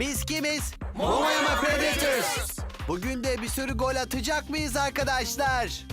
Biz kimiz? Momoyama Predators. Bugün de bir sürü gol atacak mıyız arkadaşlar?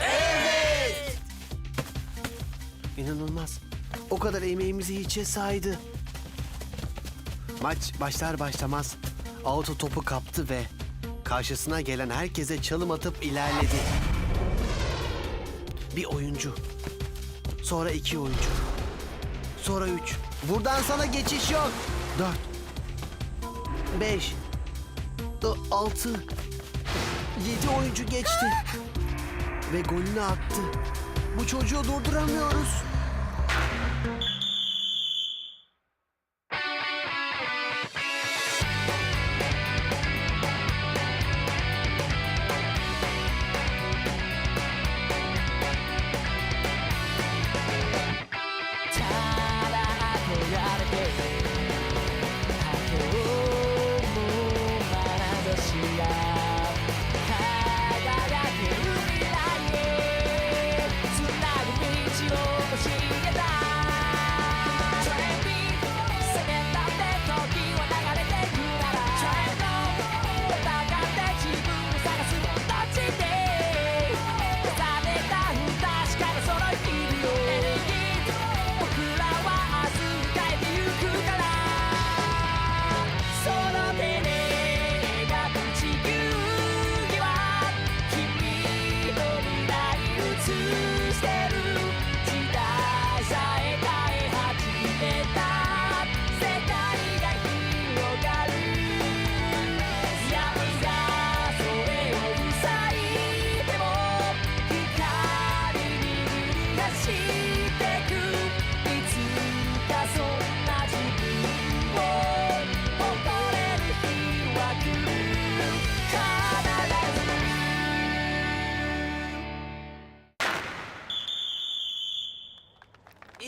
Evet. İnanılmaz. O kadar emeğimizi hiçe saydı. Maç başlar başlamaz auto topu kaptı ve karşısına gelen herkese çalım atıp ilerledi. Bir oyuncu. Sonra iki oyuncu. Sonra üç. Buradan sana geçiş yok. Dört. Beş. da- Altı. Yedi oyuncu geçti. Ve golünü attı. Bu çocuğu durduramıyoruz.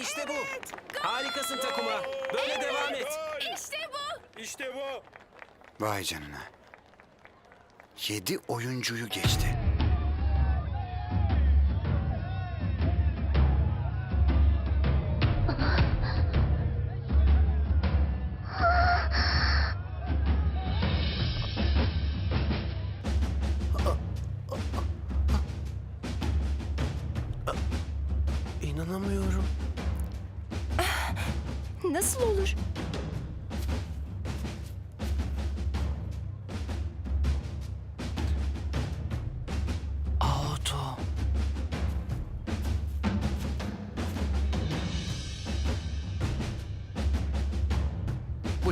İşte bu. Harikasın takıma. Böyle devam et. İşte bu. İşte bu. Vay canına. Yedi oyuncuyu geçti.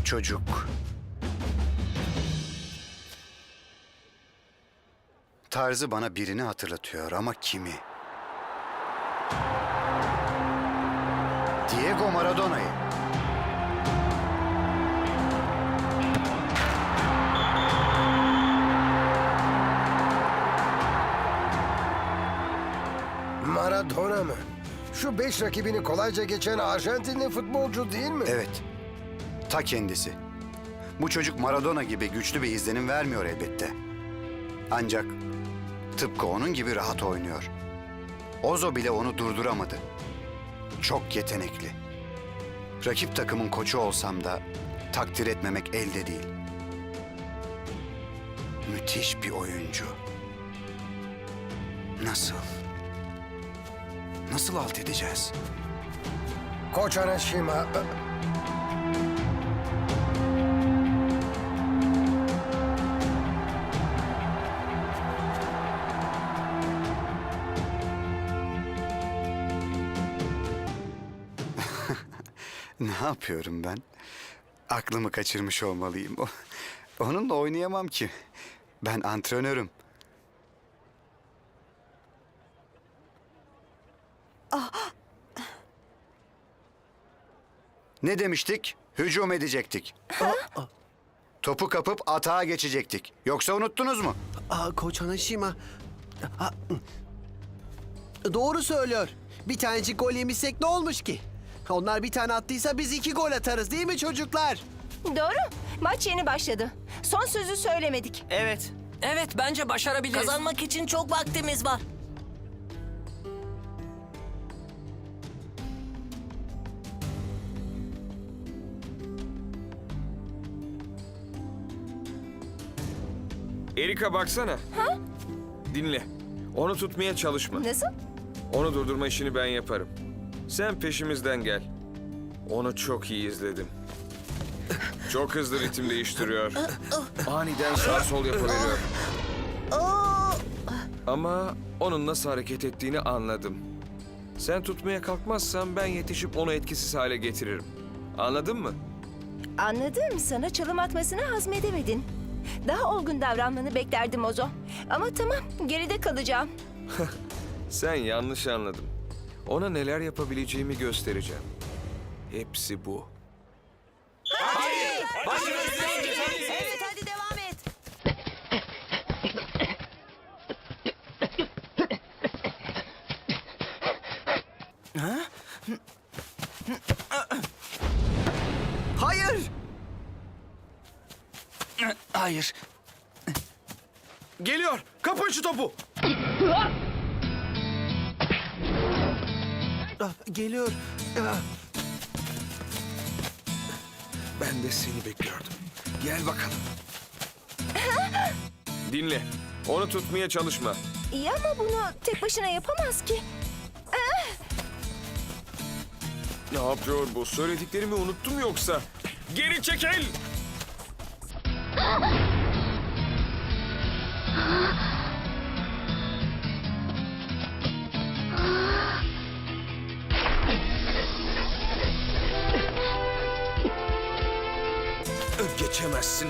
Çocuk... Tarzı bana birini hatırlatıyor ama kimi? Diego Maradona'yı. Maradona mı? Şu beş rakibini kolayca geçen Arjantinli futbolcu değil mi? Evet. Ta kendisi. Bu çocuk Maradona gibi güçlü bir izlenim vermiyor elbette. Ancak tıpkı onun gibi rahat oynuyor. Ozo bile onu durduramadı. Çok yetenekli. Rakip takımın koçu olsam da takdir etmemek elde değil. Müthiş bir oyuncu. Nasıl? Nasıl alt edeceğiz? Koç Anashima... yapıyorum ben? Aklımı kaçırmış olmalıyım. O- Onunla oynayamam ki. Ben antrenörüm. Ne demiştik? Hücum edecektik. Topu kapıp atağa geçecektik. Yoksa unuttunuz mu? Aa, Koç Hanashima. Aa, Doğru söylüyor. Bir tanecik gol yemişsek ne olmuş ki? Onlar bir tane attıysa biz iki gol atarız değil mi çocuklar? Doğru. Maç yeni başladı. Son sözü söylemedik. Evet. Evet bence başarabiliriz. Kazanmak için çok vaktimiz var. Erika baksana. Dinle. Onu tutmaya çalışma. Nasıl? Onu durdurma işini ben yaparım. Sen peşimizden gel. Onu çok iyi izledim. Çok hızlı ritim değiştiriyor. Aniden sağ sol yapıveriyor. Ama onun nasıl hareket ettiğini anladım. Sen tutmaya kalkmazsan ben yetişip onu etkisiz hale getiririm. Anladın mı? Anladım. Sana çalım atmasını hazmedemedin. Daha olgun davranmanı beklerdim Ozo. Ama tamam, geride kalacağım. Sen yanlış anladın. Ona neler yapabileceğimi göstereceğim. Hepsi bu. Evet hadi devam et. Hayır. Hayır. Geliyor. Kapın şu topu. Ah, geliyor. Ah, Ben de seni bekliyordum. Gel bakalım. Dinle. Onu tutmaya çalışma. İyi ama bunu tek başına yapamaz ki. Ne yapıyor bu? Söylediklerimi unuttum yoksa? Geri çekil! Geçemezsin.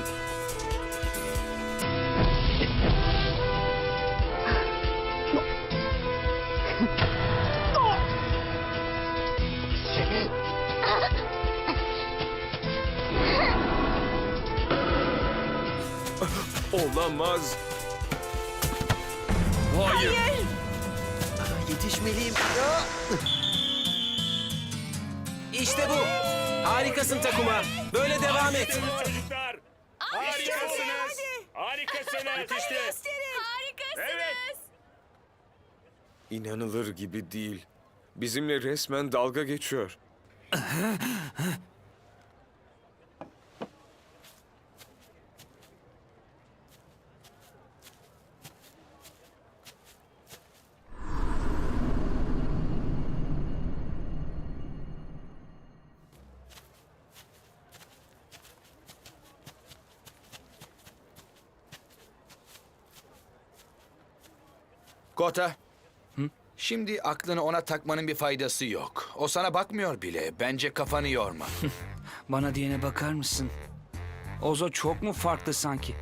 Olamaz. Hayır. ah, yetişmeliyim. İşte bu. Harikasın Takuma. Böyle devam et. Çocuklar. Harikasınız. Harikasınız. Evet. İnanılır gibi değil. Bizimle resmen dalga geçiyor. Kota. Şimdi aklını ona takmanın bir faydası yok. O sana bakmıyor bile. Bence kafanı yorma. Bana diyene bakar mısın? Ozo çok mu farklı sanki?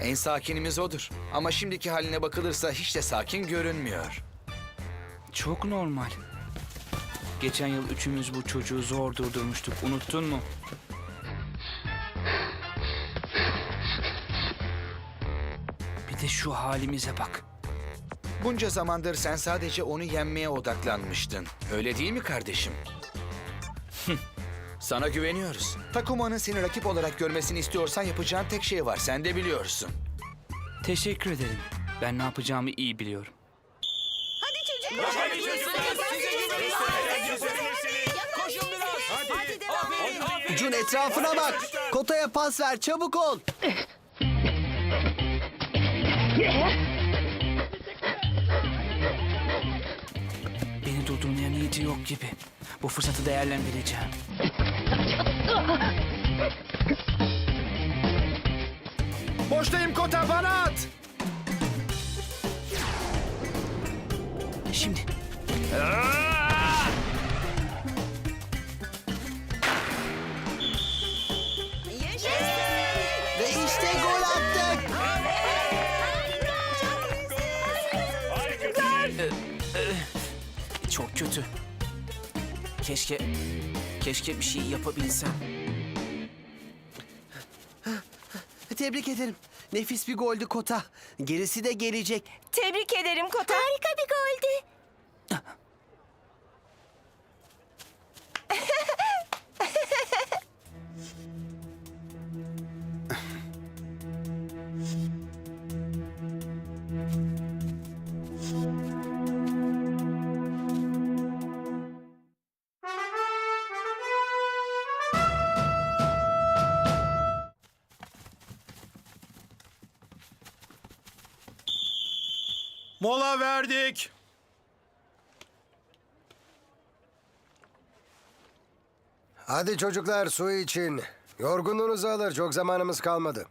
en sakinimiz odur. Ama şimdiki haline bakılırsa hiç de sakin görünmüyor. Çok normal. Geçen yıl üçümüz bu çocuğu zor durdurmuştuk. Unuttun mu? De şu halimize bak. Bunca zamandır sen sadece onu yenmeye odaklanmıştın. Öyle değil mi kardeşim? Sana güveniyoruz. Takuma'nın seni rakip olarak görmesini istiyorsan yapacağın tek şey var. Sen de biliyorsun. Teşekkür ederim. Ben ne yapacağımı iyi biliyorum. Hadi devam et. Jun etrafına bak. Kota'ya pas ver. Çabuk ol. Beni durdurmaya niyeti yok gibi. Bu fırsatı değerlendireceğim. Boştayım Kota bana at! Şimdi. Ve Keşke... Keşke bir şey yapabilsem. Tebrik ederim. Nefis bir goldü Kota. Gerisi de gelecek. Tebrik ederim Kota. Harika bir goldü. Mola verdik. Hadi çocuklar su için. Yorgunluğunuzu alır. Çok zamanımız kalmadı.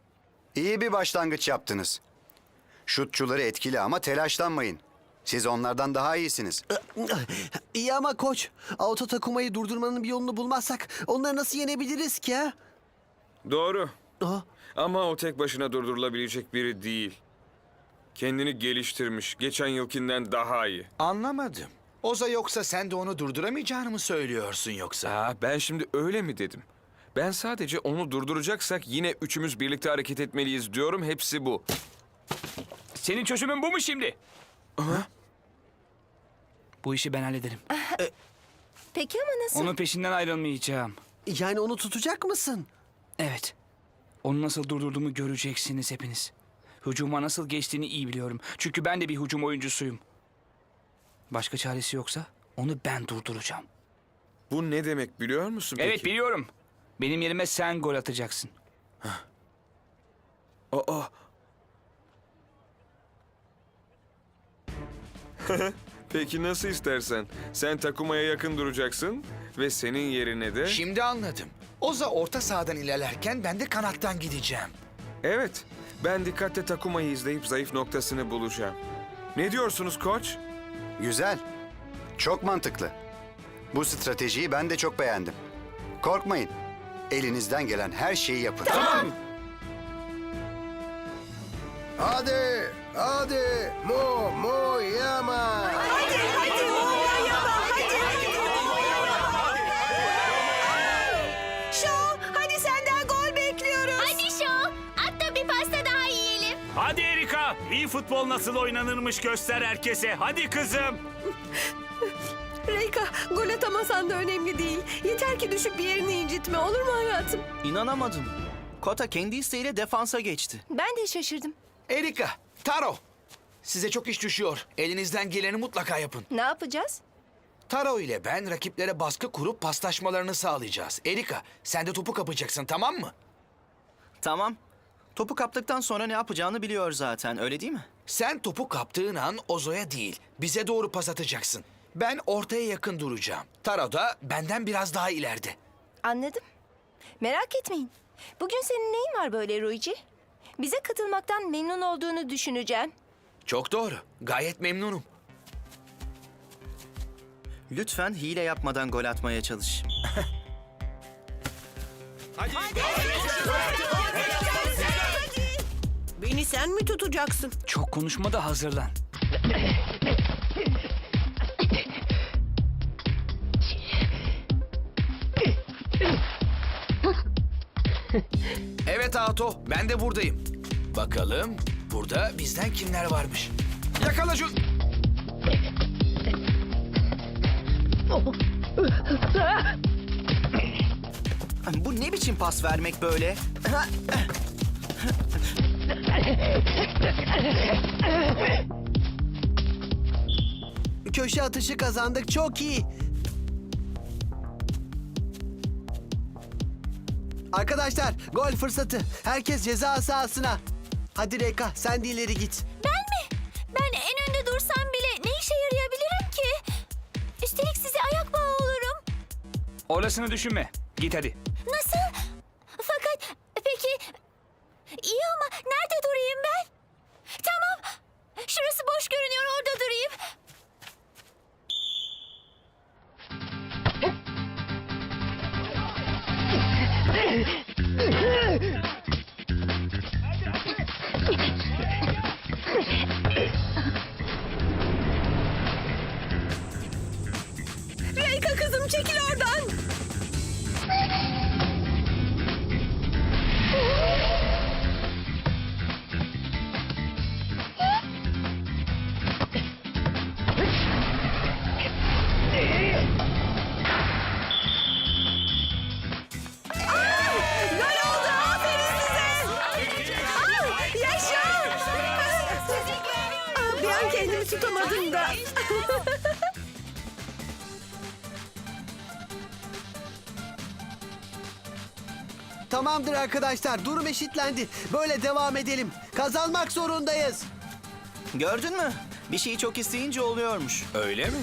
İyi bir başlangıç yaptınız. Şutçuları etkili ama telaşlanmayın. Siz onlardan daha iyisiniz. İyi ama koç, Auto Takuma'yı durdurmanın bir yolunu bulmazsak onları nasıl yenebiliriz ki ha? Doğru. Aha. Ama o tek başına durdurulabilecek biri değil. Kendini geliştirmiş. Geçen yılkinden daha iyi. Anlamadım. Oza yoksa sen de onu durduramayacağını mı söylüyorsun yoksa? Aa, ben şimdi öyle mi dedim? Ben sadece onu durduracaksak yine üçümüz birlikte hareket etmeliyiz diyorum. Hepsi bu. Senin çözümün bu mu şimdi? Bu işi ben hallederim. Peki ama nasıl? Onun peşinden ayrılmayacağım. Yani onu tutacak mısın? Evet. Onu nasıl durdurduğumu göreceksiniz hepiniz. Hücuma nasıl geçtiğini iyi biliyorum. Çünkü ben de bir hücum oyuncusuyum. Başka çaresi yoksa onu ben durduracağım. Bu ne demek biliyor musun Evet peki? biliyorum. Benim yerime sen gol atacaksın. Aa. Peki nasıl istersen. Sen Takuma'ya yakın duracaksın ve senin yerine de... Şimdi anladım. Oza orta sahadan ilerlerken ben de kanattan gideceğim. Evet, ben dikkatle Takuma'yı izleyip zayıf noktasını bulacağım. Ne diyorsunuz koç? Güzel. Çok mantıklı. Bu stratejiyi ben de çok beğendim. Korkmayın. Elinizden gelen her şeyi yapın. Hadi, hadi. Mo, mo, yama. Şo, iyi futbol nasıl oynanırmış göster herkese. Hadi kızım. Reyka, gol atamasan da önemli değil. Yeter ki düşüp bir yerini incitme, olur mu hayatım? İnanamadım. Kota kendi isteğiyle defansa geçti. Ben de şaşırdım. Erika, Taro. Size çok iş düşüyor. Elinizden geleni mutlaka yapın. Ne yapacağız? Taro ile ben rakiplere baskı kurup paslaşmalarını sağlayacağız. Erika, sen de topu kapacaksın tamam mı? Tamam. Topu kaptıktan sonra ne yapacağını biliyor zaten öyle değil mi? Sen topu kaptığın an Ozo'ya değil, bize doğru pas atacaksın. Ben ortaya yakın duracağım. Taro da benden biraz daha ileride. Anladım. Merak etmeyin. Bugün senin neyin var böyle Ruici? Bize katılmaktan memnun olduğunu düşüneceğim. Çok doğru. Gayet memnunum. Lütfen hile yapmadan gol atmaya çalış. Beni sen mi tutacaksın? Çok konuşma da hazırlan. Evet Ato, ben de buradayım. Bakalım burada bizden kimler varmış. Yakala şu... Bu ne biçim pas vermek böyle? Köşe atışı kazandık, çok iyi. Arkadaşlar, gol fırsatı. Herkes ceza sahasına. Hadi Reka, sen de ileri git. Ben mi? Ben en önde dursam bile ne işe yarayabilirim ki? Üstelik size ayak bağı olurum. Orasını düşünme. Git hadi. Tamamdır arkadaşlar, durum eşitlendi. Böyle devam edelim. Kazanmak zorundayız. Gördün mü? Bir şeyi çok isteyince oluyormuş. Öyle mi?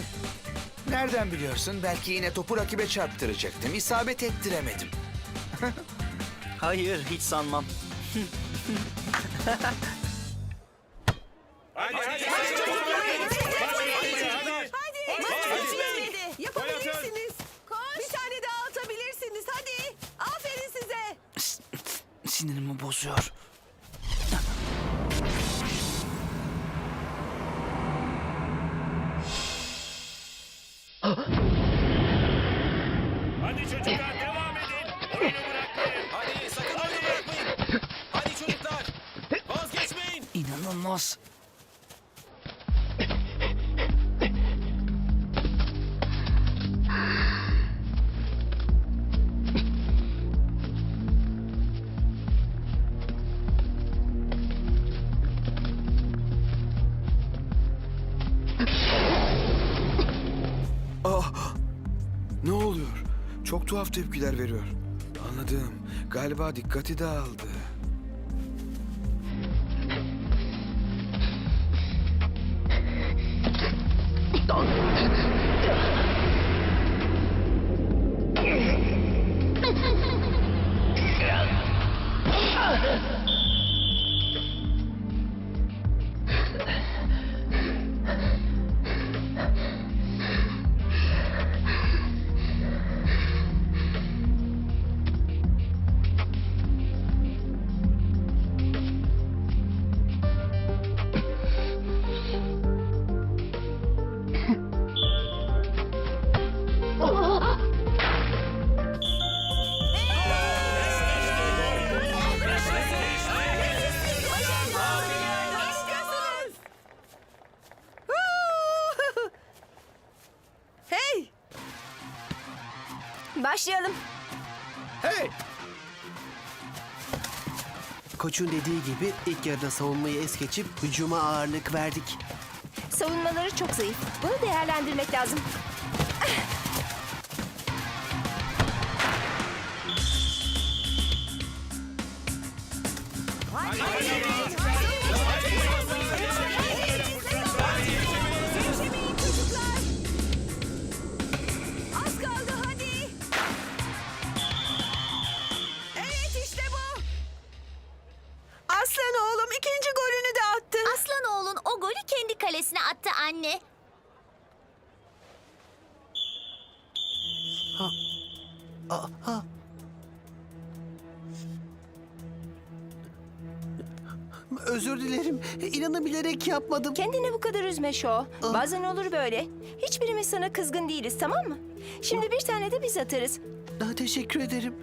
Nereden biliyorsun? Belki yine topu rakibe çarptıracaktım. İsabet ettiremedim. Hayır, hiç sanmam. çocuklar devam edin. Oyunu bırakmayın. Hadi sakın oyunu bırakmayın. Hadi çocuklar. Vazgeçmeyin. İnanılmaz. Tepkiler veriyor. Anladım. Galiba dikkati dağıldı. Başlayalım. Hey! Koçun dediği gibi ilk yarıda savunmayı es geçip hücuma ağırlık verdik. Savunmaları çok zayıf. Bunu değerlendirmek lazım. Özür dilerim. İnanın bilerek yapmadım. Kendini bu kadar üzme Şo. Bazen olur böyle. Hiçbirimiz sana kızgın değiliz tamam mı? Şimdi bir tane de biz atarız. Daha teşekkür ederim.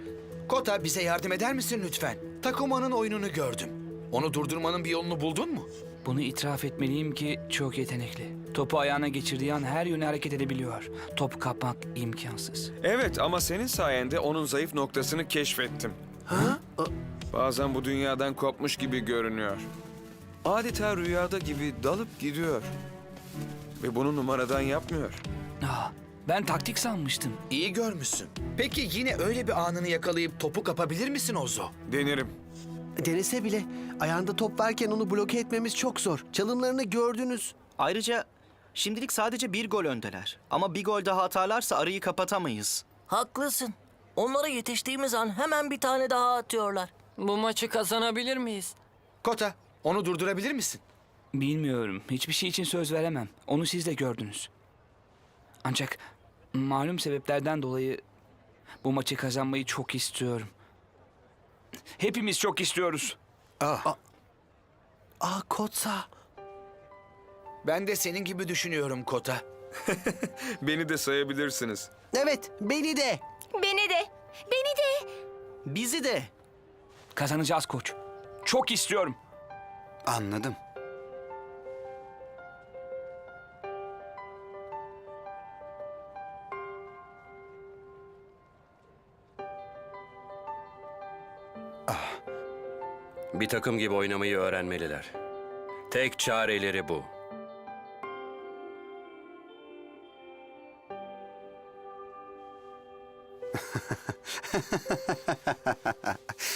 Kota bize yardım eder misin lütfen? Takuma'nın oyununu gördüm. Onu durdurmanın bir yolunu buldun mu? Bunu itiraf etmeliyim ki çok yetenekli. Topu ayağına geçirdiği an her yöne hareket edebiliyor. Top kapmak imkansız. Evet ama senin sayende onun zayıf noktasını keşfettim. Bazen bu dünyadan kopmuş gibi görünüyor. Adeta rüyada gibi dalıp gidiyor. Ve bunu numaradan yapmıyor. Ah, ben taktik sanmıştım. İyi görmüşsün. Peki yine öyle bir anını yakalayıp topu kapabilir misin Ozo? Denerim. Denese bile ayağında top varken onu bloke etmemiz çok zor. Çalımlarını gördünüz. Ayrıca şimdilik sadece bir gol öndeler. Ama bir gol daha atarlarsa arayı kapatamayız. Haklısın. Onlara yetiştiğimiz an hemen bir tane daha atıyorlar. Bu maçı kazanabilir miyiz? Kota, onu durdurabilir misin? Bilmiyorum. Hiçbir şey için söz veremem. Onu siz de gördünüz. Ancak malum sebeplerden dolayı bu maçı kazanmayı çok istiyorum. Hepimiz çok istiyoruz. Ah, Aa Kotsa. ben de senin gibi düşünüyorum Kota. Beni de sayabilirsiniz. Evet beni de. Beni de. Beni de. Bizi de. Kazanacağız koç. Çok istiyorum. Anladım. Bir takım gibi oynamayı öğrenmeliler. Tek çareleri bu.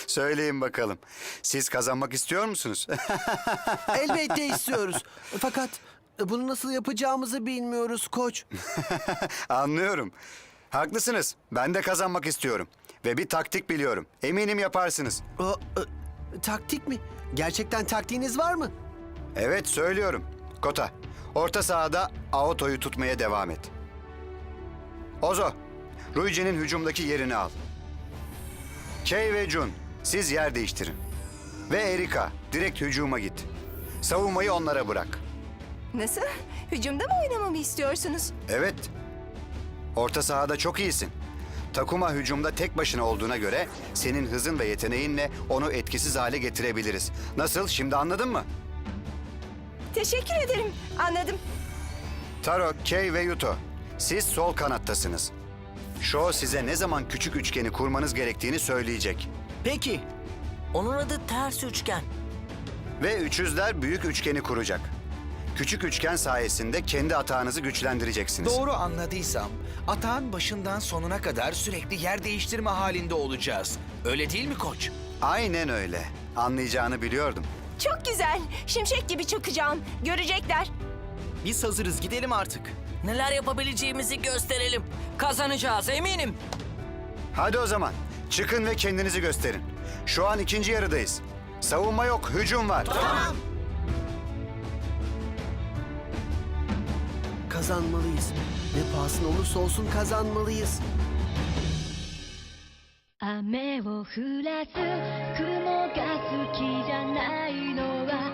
Söyleyin bakalım. Siz kazanmak istiyor musunuz? Elbette istiyoruz. Fakat Bunu nasıl yapacağımızı bilmiyoruz koç. Anlıyorum. Haklısınız. Ben de kazanmak istiyorum. Ve bir taktik biliyorum. Eminim yaparsınız. Aa, e, taktik mi? Gerçekten taktiğiniz var mı? Evet söylüyorum. Kota, orta sahada Aoto'yu tutmaya devam et. Ozo, Ruiji'nin hücumdaki yerini al. Kei ve Jun, siz yer değiştirin. Ve Erika, direkt hücuma git. Savunmayı onlara bırak. Nasıl? Hücumda mı oynamamı istiyorsunuz? Evet. Orta sahada çok iyisin. Takuma hücumda tek başına olduğuna göre senin hızın ve yeteneğinle onu etkisiz hale getirebiliriz. Nasıl? Şimdi anladın mı? Teşekkür ederim. Anladım. Taro, Kei ve Yuto, siz sol kanattasınız. Sho size ne zaman küçük üçgeni kurmanız gerektiğini söyleyecek. Peki. Onun adı ters üçgen. Ve üçüzler büyük üçgeni kuracak. Küçük üçgen sayesinde kendi atağınızı güçlendireceksiniz. Doğru anladıysam atağın başından sonuna kadar sürekli yer değiştirme halinde olacağız. Öyle değil mi koç? Aynen öyle. Anlayacağını biliyordum. Çok güzel. Şimşek gibi çakacağım. Görecekler. Biz hazırız gidelim artık. Neler yapabileceğimizi gösterelim. Kazanacağız eminim. Hadi o zaman çıkın ve kendinizi gösterin. Şu an ikinci yarıdayız. Savunma yok, hücum var. Kazanmalıyız. Ne pahasına olursa olsun kazanmalıyız. 雨を降らす雲が好きじゃないのは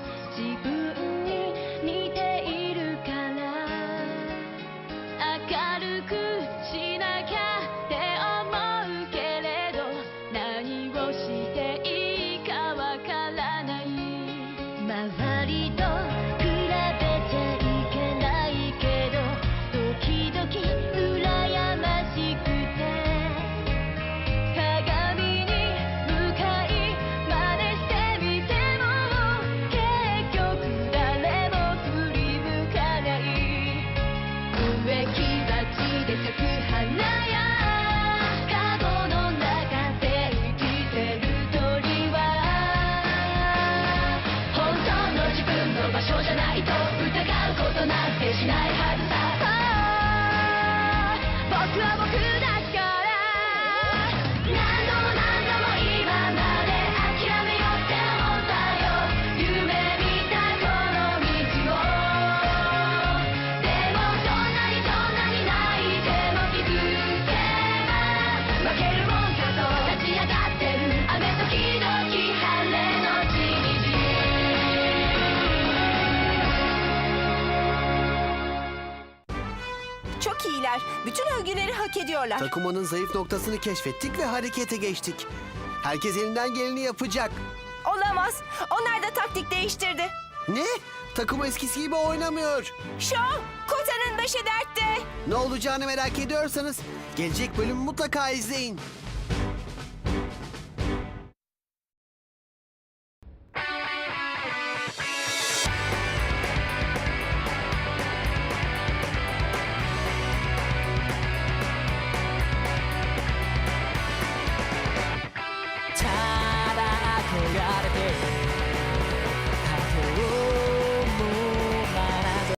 Çok iyiler. Bütün övgüleri hak ediyorlar. Takımının zayıf noktasını keşfettik ve harekete geçtik. Herkes elinden geleni yapacak. Olamaz. Onlar da taktik değiştirdi. Ne? Takım eskisi gibi oynamıyor. Şov, Kota'nın başı dertte. Ne olacağını merak ediyorsanız gelecek bölümü mutlaka izleyin.